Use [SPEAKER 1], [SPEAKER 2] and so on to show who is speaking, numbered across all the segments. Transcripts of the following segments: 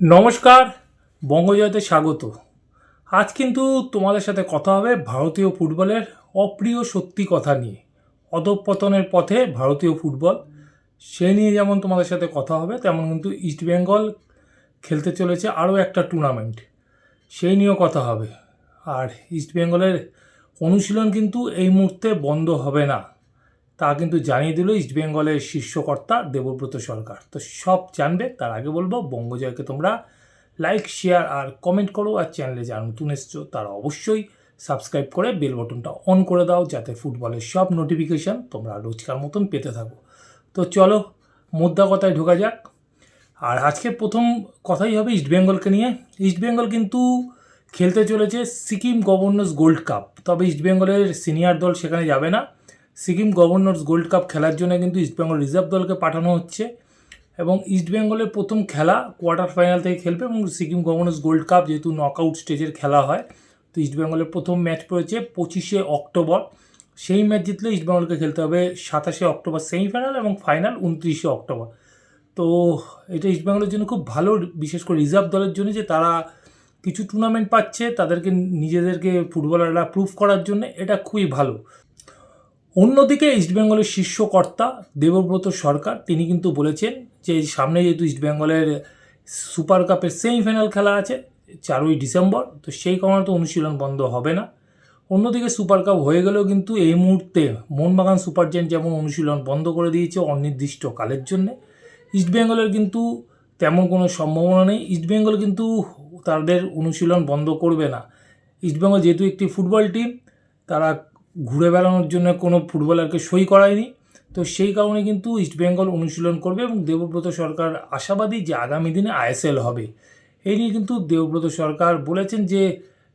[SPEAKER 1] নমস্কার, বঙ্গজয়তে স্বাগত। আজ কিন্তু তোমাদের সাথে কথা হবে ভারতীয় ফুটবলের অপ্রিয় সত্যি কথা নিয়ে। অধঃপতনের পথে ভারতীয় ফুটবল, সে নিয়ে যেমন তোমাদের সাথে কথা হবে, তেমন কিন্তু ইস্টবেঙ্গল খেলতে চলেছে আরও একটা টুর্নামেন্ট সেই নিয়েও কথা হবে। আর ইস্টবেঙ্গলের অনুশীলন কিন্তু এই মুহূর্তে বন্ধ হবে না। তা কিন্তু জানিয়ে দিল ইস্টবেঙ্গলের শীর্ষকর্তা দেবব্রত সরকার। তো সব জানবে, তার আগে বলব, বঙ্গজয়কে তোমরা লাইক শেয়ার আর কমেন্ট করো আর চ্যানেলে যারা নতুন এসছো, তারা অবশ্যই সাবস্ক্রাইব করে বেল বটনটা অন করে দাও, যাতে ফুটবলের সব নোটিফিকেশান তোমরা রোজকার মতন পেতে থাকো। তো চলো, মোদ্দা কথায় ঢোকা যাক। আর আজকে প্রথম কথাই হবে ইস্টবেঙ্গলকে নিয়ে। ইস্টবেঙ্গল কিন্তু খেলতে চলেছে সিকিম গভর্নর্স গোল্ড কাপ তবে ইস্টবেঙ্গলের সিনিয়র দল সেখানে যাবে না। সিকিম গভর্নর্স গোল্ড কাপ খেলার জন্য কিন্তু ইস্টবেঙ্গল রিজার্ভ দলকে পাঠানো হচ্ছে এবং ইস্টবেঙ্গলের প্রথম খেলা কোয়ার্টার ফাইনাল থেকে খেলবে এবং সিকিম গভর্নর্স গোল্ড কাপ যেহেতু নকআউট স্টেজের খেলা হয়, তো ইস্টবেঙ্গলের প্রথম ম্যাচ পড়েছে পঁচিশে অক্টোবর। সেই ম্যাচ জিতলে ইস্টবেঙ্গলকে খেলতে হবে সাতাশে অক্টোবর সেমিফাইনাল এবং ফাইনাল উনত্রিশে অক্টোবর। তো এটা ইস্টবেঙ্গলের জন্য খুব ভালো, বিশেষ করে রিজার্ভ দলের জন্য যে তারা কিছু টুর্নামেন্ট পাচ্ছে, তাদেরকে নিজেদেরকে ফুটবলাররা প্রুভ করার জন্য এটা খুবই ভালো। অন্যদিকে ইস্টবেঙ্গলের শীর্ষকর্তা দেবব্রত সরকার, তিনি কিন্তু বলেছেন যে সামনে যেহেতু ইস্টবেঙ্গলের সুপার কাপের সেমিফাইনাল খেলা আছে, চারই ডিসেম্বর তো সেই কারণে তো অনুশীলন বন্ধ হবে না। অন্যদিকে সুপার কাপ হয়ে গেলেও কিন্তু এই মুহূর্তে মোহনবাগান সুপার জায়েন্ট যেমন অনুশীলন বন্ধ করে দিয়েছে অনির্দিষ্ট কালের জন্যে ইস্টবেঙ্গলের কিন্তু তেমন কোনো সম্ভাবনা নেই। ইস্টবেঙ্গল কিন্তু তাদের অনুশীলন বন্ধ করবে না। ইস্টবেঙ্গল যেহেতু একটি ফুটবল টিম তারা ঘুরে বেড়ানোর জন্য কোনো ফুটবলারকে সই করায়নি। তো সেই কারণে কিন্তু ইস্টবেঙ্গল অনুশীলন করবে এবং দেবব্রত সরকার আশাবাদী যে আগামী দিনে আইএসএল হবে। এই নিয়ে কিন্তু দেবব্রত সরকার বলেছেন যে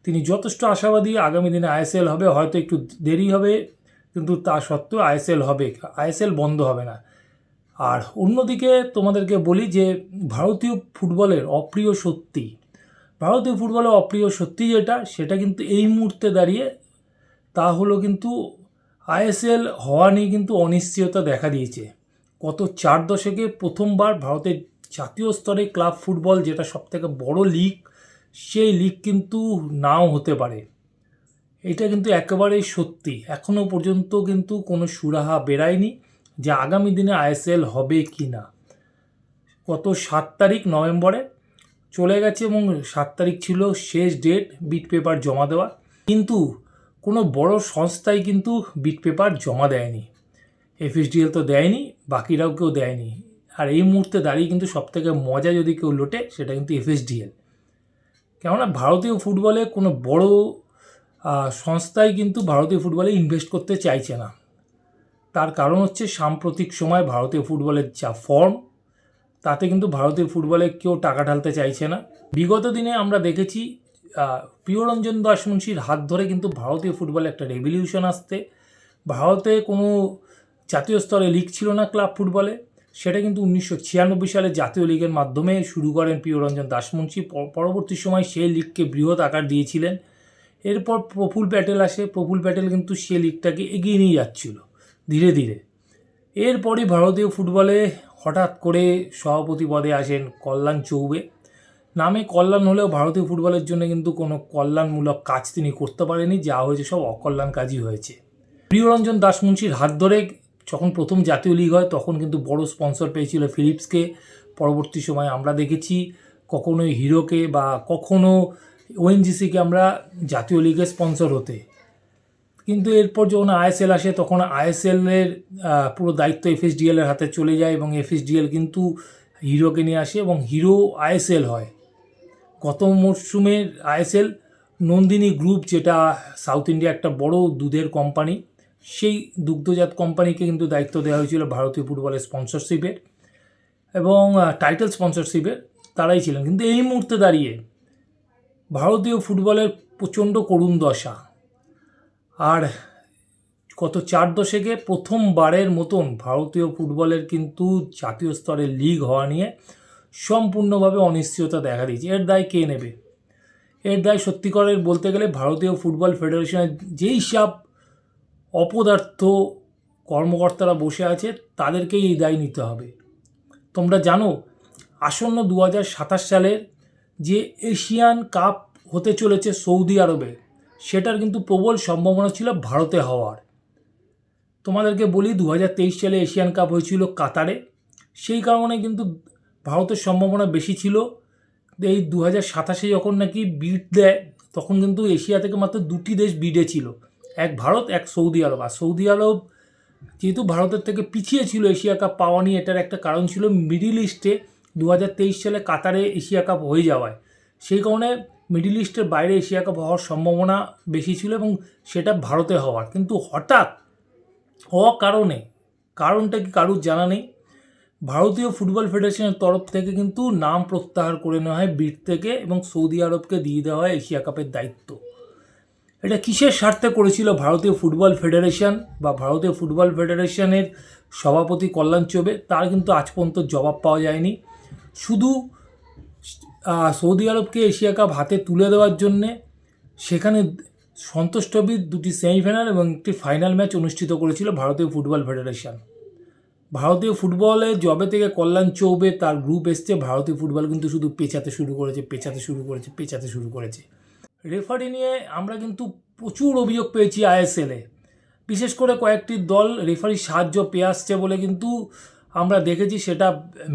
[SPEAKER 1] তিনি যথেষ্ট আশাবাদী আগামী দিনে আইএসএল হবে, হয়তো একটু দেরি হবে, কিন্তু তা সত্ত্বেও আইএসএল হবে। আইএসএল বন্ধ হবে না। আর অন্যদিকে তোমাদেরকে বলি যে ভারতীয় ফুটবলের অপ্রিয় সত্যি ভারতীয় ফুটবলের অপ্রিয় সত্যি যেটা, সেটা কিন্তু এই মুহূর্তে দাঁড়িয়ে তা হলো কিন্তু আইএসএল হওয়া নিয়ে কিন্তু অনিশ্চয়তা দেখা দিয়েছে। গত চার দশকে প্রথমবার ভারতের জাতীয় স্তরে ক্লাব ফুটবল, যেটা সবথেকে বড় লিগ, সেই লিগ কিন্তু নাও হতে পারে। এটা কিন্তু একেবারেই সত্যি। এখনও পর্যন্ত কিন্তু কোনো সুরাহা বেরায়নি যে আগামী দিনে আইএসএল হবে কি না। গত সাত তারিখ নভেম্বরে চলে গেছে এবং সাত তারিখ ছিল শেষ ডেট, বিট পেপার জমা দেওয়া। কিন্তু কোনো বড় সংস্থাই কিন্তু বিট পেপার জমা দেয়নি। এফএসডিএল তো দেয়নি, বাকিরাও কেউ দেয়নি। আর এই মুহূর্তে দাঁড়িয়ে কিন্তু সবথেকে মজা যদি কেউ লোটে, সেটা কিন্তু এফএসডিএল কেননা ভারতীয় ফুটবলে কোনো বড় সংস্থাই কিন্তু ভারতীয় ফুটবলে ইনভেস্ট করতে চাইছে না। তার কারণ হচ্ছে সাম্প্রতিক সময় ভারতীয় ফুটবলের যা ফর্ম তাতে কিন্তু ভারতীয় ফুটবলে কেউ টাকা ঢালতে চাইছে না। বিগত দিনে আমরা দেখেছি প্রিয়রঞ্জন দাস মুন্সির হাত ধরে কিন্তু ভারতীয় ফুটবলে একটা রেভলিউশন আসতে ভারতে কোনো জাতীয় স্তরে লিগ ছিল না ক্লাব ফুটবলে। সেটা কিন্তু উনিশশো ছিয়ানব্বই সালে জাতীয় লিগের মাধ্যমে শুরু করেন প্রিয়রঞ্জন দাসমুন্সি পরবর্তী সময় সেই লিগকে বৃহৎ আকার দিয়েছিলেন। এরপর প্রফুল প্যাটেল আসে। প্রফুল প্যাটেল কিন্তু সে লিগটাকে এগিয়ে নিয়ে যাচ্ছিল ধীরে ধীরে। এরপরই ভারতীয় ফুটবলে হঠাৎ করে সভাপতি পদে আসেন কল্যাণ চৌবে। নামে কল্যাণ হলেও ভারতীয় ফুটবলের জন্য কিন্তু কোনো কল্যাণমূলক কাজ তিনি করতে পারেনি, যা হয়েছে সব অকল্যাণ কাজই হয়েছে। প্রিয়রঞ্জন দাসমুন্সির হাত ধরে যখন প্রথম জাতীয় লিগ হয়, তখন কিন্তু বড় স্পন্সর পেয়েছিল ফিলিপসকে। পরবর্তী সময় আমরা দেখেছি কখনো হিরোকে বা কখনো ওএনজিসিকে আমরা জাতীয় লিগে স্পন্সর হতে। কিন্তু এরপর যখন আইএসএল আসে, তখন আইএসএলের পুরো দায়িত্ব এফএসডিএলের হাতে চলে যায় এবং এফএসডিএল কিন্তু হিরোকে নিয়ে আসে এবং হিরো আইএসএল হয়। গত মরশুমের আইএসএল নন্দিনী গ্রুপ, যেটা সাউথ ইন্ডিয়া একটা বড় দুধের কোম্পানি, সেই দুগ্ধজাত কোম্পানিকে কিন্তু দায়িত্ব দেওয়া হয়েছিল ভারতীয় ফুটবলের স্পন্সরশিপের এবং টাইটেল স্পন্সরশিপের তারাই ছিলেন। কিন্তু এই মুহূর্তে দাঁড়িয়ে ভারতীয় ফুটবলের প্রচণ্ড করুণ দশা। আর গত চার দশকে প্রথমবারের মতন ভারতীয় ফুটবলের কিন্তু জাতীয় স্তরের লিগ হওয়া নিয়ে সম্পূর্ণভাবে অনিশ্চয়তা দেখা দিয়েছে। এর দায় কে নেবে? এর দায় সত্যিকারের বলতে গেলে ভারতীয় ফুটবল ফেডারেশনের যেই সব অপদার্থ কর্মকর্তারা বসে আছে, তাদেরকেই এই দায় নিতে হবে। তোমরা জানো, আসন্ন দু হাজার সাতাশ সালের যে এশিয়ান কাপ হতে চলেছে সৌদি আরবে, সেটার কিন্তু প্রবল সম্ভাবনা ছিল ভারতে হওয়ার। তোমাদেরকে বলি দু হাজার তেইশ সালে এশিয়ান কাপ হয়েছিল কাতারে। সেই কারণে কিন্তু ভারতের সম্ভাবনা বেশি ছিল। এই দু হাজার সাতাশে যখন নাকি বিড দেয়, তখন কিন্তু এশিয়া থেকে মাত্র দুটি দেশ বিডে ছিল। এক ভারত, এক সৌদি আরব। আর সৌদি আরব যেহেতু ভারতের থেকে পিছিয়ে ছিল এশিয়া কাপ পাওয়া নিয়ে, এটার একটা কারণ ছিল মিডিল ইস্টে দু হাজার তেইশ সালে কাতারে এশিয়া কাপ হয়ে যাওয়ায়। সেই কারণে মিডিল ইস্টের বাইরে এশিয়া কাপ হওয়ার সম্ভাবনা বেশি ছিল এবং সেটা ভারতে হওয়ার। কিন্তু হঠাৎ অকারণে কারণটা কি কারুর জানা নেই? ভারতীয় ফুটবল ফেডারেশনের তরফ থেকে কিন্তু নাম প্রত্যাহার করে নেওয়া হয় বিট থেকে এবং সৌদি আরবকে দিয়ে দেওয়া হয় এশিয়া কাপের দায়িত্ব। এটা কিসের স্বার্থে করেছিল ভারতীয় ফুটবল ফেডারেশন বা ভারতীয় ফুটবল ফেডারেশনের সভাপতি কল্যাণ চৌবে? তার কিন্তু আজ পর্যন্ত জবাব পাওয়া যায়নি। শুধু সৌদি আরবকে এশিয়া কাপ হাতে তুলে দেওয়ার জন্যে সেখানে সন্তোষ দুটি সেমিফাইনাল এবং একটি ফাইনাল ম্যাচ অনুষ্ঠিত করেছিল ভারতীয় ফুটবল ফেডারেশন। ভারতীয় ফুটবলে জবে থেকে কল্যাণ চৌবে তার গ্রুপ এসছে, ভারতীয় ফুটবল কিন্তু শুধু পেঁচাতে শুরু করেছে, পেঁচাতে শুরু করেছে, পেঁচাতে শুরু করেছে। রেফারি নিয়ে আমরা কিন্তু প্রচুর অভিযোগ পেয়েছি আইএসএলে বিশেষ করে কয়েকটি দল রেফারির সাহায্য পেয়ে আসছে বলে কিন্তু আমরা দেখেছি, সেটা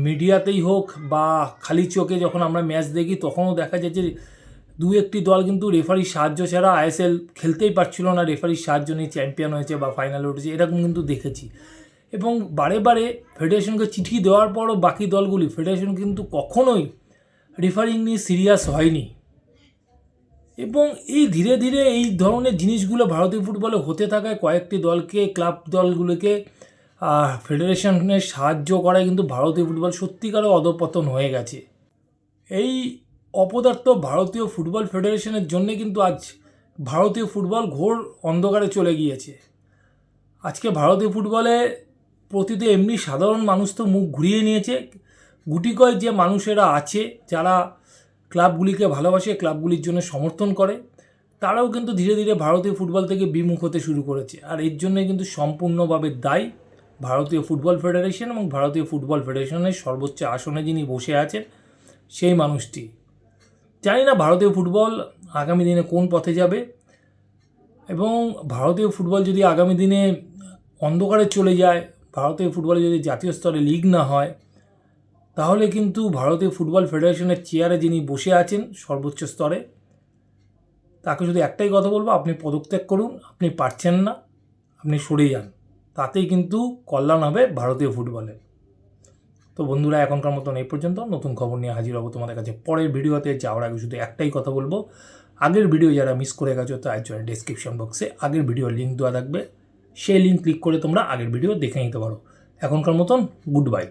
[SPEAKER 1] মিডিয়াতেই হোক বা খালি চোখে যখন আমরা ম্যাচ দেখি, তখনও দেখা যায় যে দু একটি দল কিন্তু রেফারির সাহায্য ছাড়া আইএসএল খেলতেই পারছিল না। রেফারির সাহায্য নিয়ে চ্যাম্পিয়ন হয়েছে বা ফাইনালে উঠেছে, এরকম কিন্তু দেখেছি। এবং বারে বারে ফেডারেশনকে চিঠি দেওয়ার পরও বাকি দলগুলি ফেডারেশন কিন্তু কখনোই রেফারিং নিয়ে সিরিয়াস হয়নি। এবং এই ধীরে ধীরে এই ধরনের জিনিসগুলো ভারতীয় ফুটবলে হতে থাকায় কয়েকটি দলকে ক্লাব দলগুলোকে ফেডারেশনের সাহায্য করায় কিন্তু ভারতীয় ফুটবল সত্যিকারও অধপতন হয়ে গেছে। এই অপদার্থ ভারতীয় ফুটবল ফেডারেশনের জন্যে কিন্তু আজ ভারতীয় ফুটবল ঘোর অন্ধকারে চলে গিয়েছে। আজকে ভারতীয় ফুটবলে প্রতিটি এমনি সাধারণ মানুষ তো মুখ ঘুরিয়ে নিয়েছে। গুটি কয় যে মানুষেরা আছে, যারা ক্লাবগুলিকে ভালোবাসে, ক্লাবগুলির জন্য সমর্থন করে, তারাও কিন্তু ধীরে ধীরে ভারতীয় ফুটবল থেকে বিমুখ হতে শুরু করেছে। আর এর জন্য কিন্তু সম্পূর্ণভাবে দায়ী ভারতীয় ফুটবল ফেডারেশন এবং ভারতীয় ফুটবল ফেডারেশনের সর্বোচ্চ আসনে যিনি বসে আছেন, সেই মানুষটি। জানি না ভারতীয় ফুটবল আগামী দিনে কোন পথে যাবে এবং ভারতীয় ফুটবল যদি আগামী দিনে অন্ধকারে চলে যায় ভারতীয় ফুটবলে যদি জাতীয় স্তরে লিগ না হয়, তাহলে কিন্তু ভারতীয় ফুটবল ফেডারেশনের চেয়ারে যিনি বসে আছেন সর্বোচ্চ স্তরে, তাকে শুধু একটাই কথা বলব, আপনি পদত্যাগ করুন, আপনি পারছেন না, আপনি সরে যান। তাতেই কিন্তু কল্যাণ হবে ভারতীয় ফুটবলে। তো বন্ধুরা, এখনকার মতন এই পর্যন্ত। নতুন খবর নিয়ে হাজির হব তোমাদের কাছে পরের ভিডিওতে। যাওয়ার আগে শুধু একটাই কথা বলব, আগের ভিডিও যারা মিস করে গেছো তার জন্য ডিসক্রিপশন বক্সে আগের ভিডিওর লিঙ্ক দেওয়া থাকবে। সেই লিঙ্ক ক্লিক করে তোমরা আগের ভিডিও দেখে নিতে পারো। এখনকার মতন গুড বাই